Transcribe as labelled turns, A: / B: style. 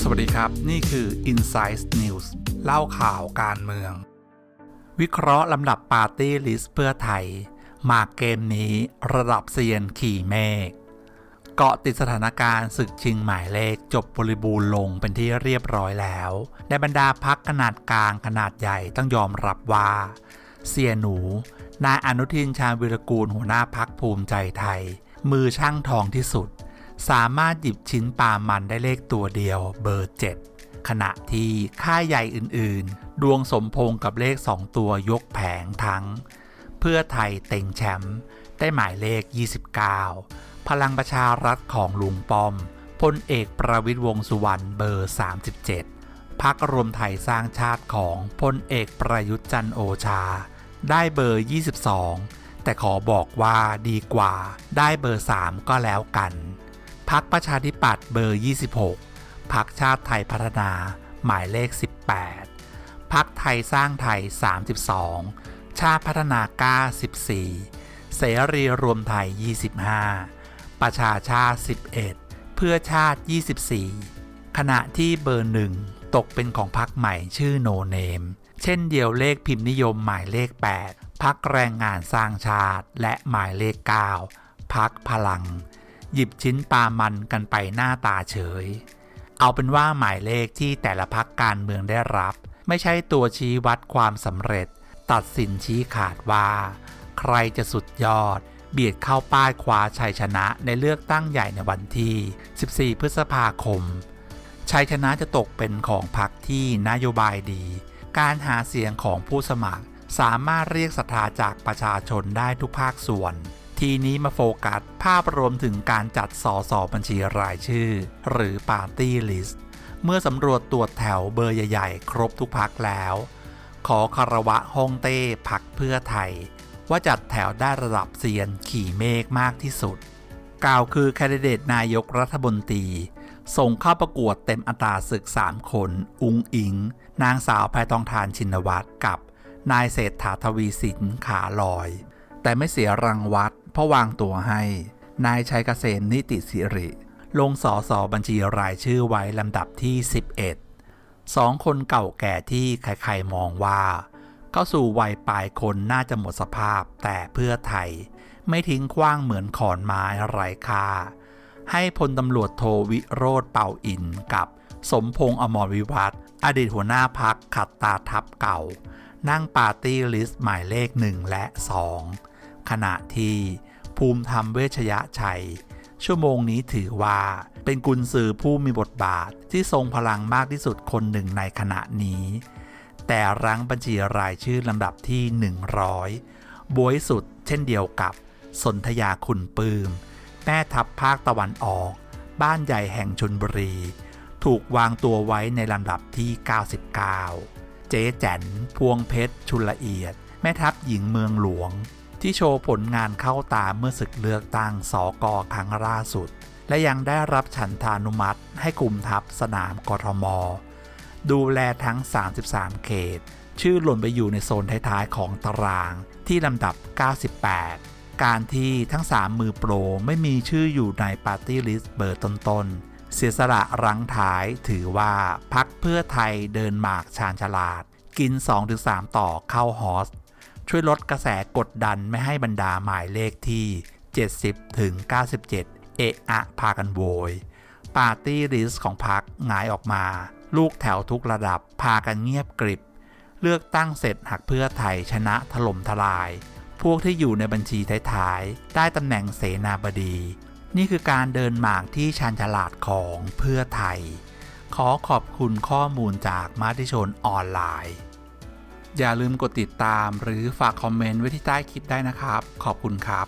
A: สวัสดีครับ นี่คือ Insight News เล่าข่าวการเมือง วิเคราะห์ลำดับปาร์ตี้ลิสต์เพื่อไทย มาเกมนี้ระดับเซียนขี่เมฆเกาะติดสถานการณ์ศึกชิงหมายเลขจบบริบูรณ์ลงเป็นที่เรียบร้อยแล้วในบรรดาพักขนาดกลางขนาดใหญ่ต้องยอมรับว่า เสียหนู นายอนุทินชาญวิรกูลหัวหน้าพักภูมิใจไทย มือช่างทองที่สุด สามารถหยิบชิ้นปลามันได้เลขตัวเดียวเบอร์ 7 ขณะที่ค่ายใหญ่อื่นๆ ดวงสมพงกับเลข 2 ตัวยกแผงทั้ง เพื่อไทยเต็งแชมป์ได้หมายเลข 29 พลังประชารัฐของลุงป้อมพลเอกประวิตยวงสุวรรณเบอร์ 37 พักรวมไทยสร้างชาติของพลเอกประยุทธ์จันโอชา ได้เบอร์ 22 แต่ขอบอกว่าดีกว่าได้เบอร์ 3 ก็แล้วกัน พักประชาธิปัตย์เบอร์ 26 พักชาติไทยพัฒนาหมายเลข 18 พักไทยสร้างไทย 32 ชาติพัฒนากล้า 14 เสรีรวมไทย 25 ประชาชาติ 11 เพื่อชาติ 24 ขณะที่เบอร์หนึ่งตกเป็นของพักใหม่ชื่อโนเนม เช่นเดียวเลขพิมพ์นิยมหมายเลข 8 พักแรงงานสร้างชาติ และหมายเลข9พักพลัง หยิบชิ้นปลามันกันไปหน้าตาเฉย เอาเป็นว่าหมายเลขที่แต่ละพักการเมืองได้รับ ไม่ใช่ตัวชี้วัดความสำเร็จ ตัดสินชี้ขาดว่า ใครจะสุดยอด เบียดเข้าป้ายคว้าชัยชนะในเลือกตั้งใหญ่ในวันที่ 14 พฤษภาคมชัยชนะจะตกเป็นของพรรคที่นโยบายดี การหาเสียงของผู้สมัคร สามารถเรียกศรัทธาจากประชาชนได้ทุกภาคส่วน ทีนี้มาโฟกัสภาพรวมถึงการจัดสอสอบัญชีรายชื่อ หรือปาร์ตี้ลิสต์เมื่อสำรวจตรวจแถวเบอร์ใหญ่ๆ ครบทุกพักแล้ว ขอคารวะฮองเต้พักเพื่อไทย ว่าจัดแถวได้ระดับเซียนขี่เมฆมากที่สุด กล่าวคือแคนดิเดตนายกรัฐมนตรีส่งเข้าประกวดเต็มอัตราศึก 3 คน อุงอิง นางสาวแพทองทานชินวัตรกับ นายเศรษฐาทวีสินขาลอย แต่ไม่เสียรังวัดเพราะวางตัวให้ นายชัยเกษมนิติสิริ ลงสอสอบัญชีรายชื่อไว้ลำดับที่ 11 สองคนเก่าแก่ที่ใครๆมองว่า เข้าสู่วัยปลายคนน่าจะหมดสภาพแต่เพื่อไทย ไม่ทิ้งขว้างเหมือนขอนไม้ไร้ค่า ให้พลตำรวจโทวิโรธเป่าอินกับสมพงษ์อมรวิวัฒน์อดีตหัวหน้าพักขัดตาทับเก่า นั่งปาร์ตี้ลิสต์หมายเลข 1 และ 2 ขณะที่ภูมิธรรมเวชยชัย ชั่วโมงนี้ถือว่าเป็นกุญสือผู้มีบทบาทที่ทรงพลังมากที่สุดคนหนึ่งในขณะนี้ แต่รั้งบัญชีรายชื่อลำดับที่ 100 บวยสุดเช่นเดียวกับ สนธยาคุณปืม แม่ทัพภาคตะวันออก บ้านใหญ่แห่งชนบุรี ถูกวางตัวไว้ในลำดับที่ 99เจ๊แจ๋นพวงเพชร ชุลละเอียด แม่ทัพหญิงเมืองหลวง ที่โชว์ผลงานเข้าตาเมื่อศึกเลือกตั้งสอกอครั้งล่าสุด และยังได้รับฉันทานุมัติให้กลุ่มทัพสนามกทม ดูแลทั้ง 33 เขต ชื่อหล่นไปอยู่ในโซนท้ายๆของตารางที่ลำดับ 98 การที่ทั้ง 3 มือโปรไม่มีชื่ออยู่ในปาร์ตี้ลิสต์เบอร์ต้นๆ เสียสละรังท้ายถือว่าพักเพื่อไทยเดินหมากชาญฉลาด กิน 2-3 ต่อเข้าฮอส ช่วยลดกระแสกดดันไม่ให้บรรดาหมายเลขที่ 70ถึง97 เอะอะพากันโวย ปาร์ตี้ลิสต์ของพักหงายออกมา ลูกแถวทุกระดับพากันเงียบกริบ เลือกตั้งเสร็จหักเพื่อไทยชนะถล่มทลาย พวกที่อยู่ในบัญชีท้ายๆได้ตำแหน่งเสนาบดี นี่คือการเดินหมากที่ชันฉลาดของเพื่อไทย ขอขอบคุณข้อมูลจากมาติชนออนไลน์ อย่าลืมกดติดตามหรือฝากคอมเมนต์ไว้ที่ใต้คลิปได้นะครับ ขอบคุณครับ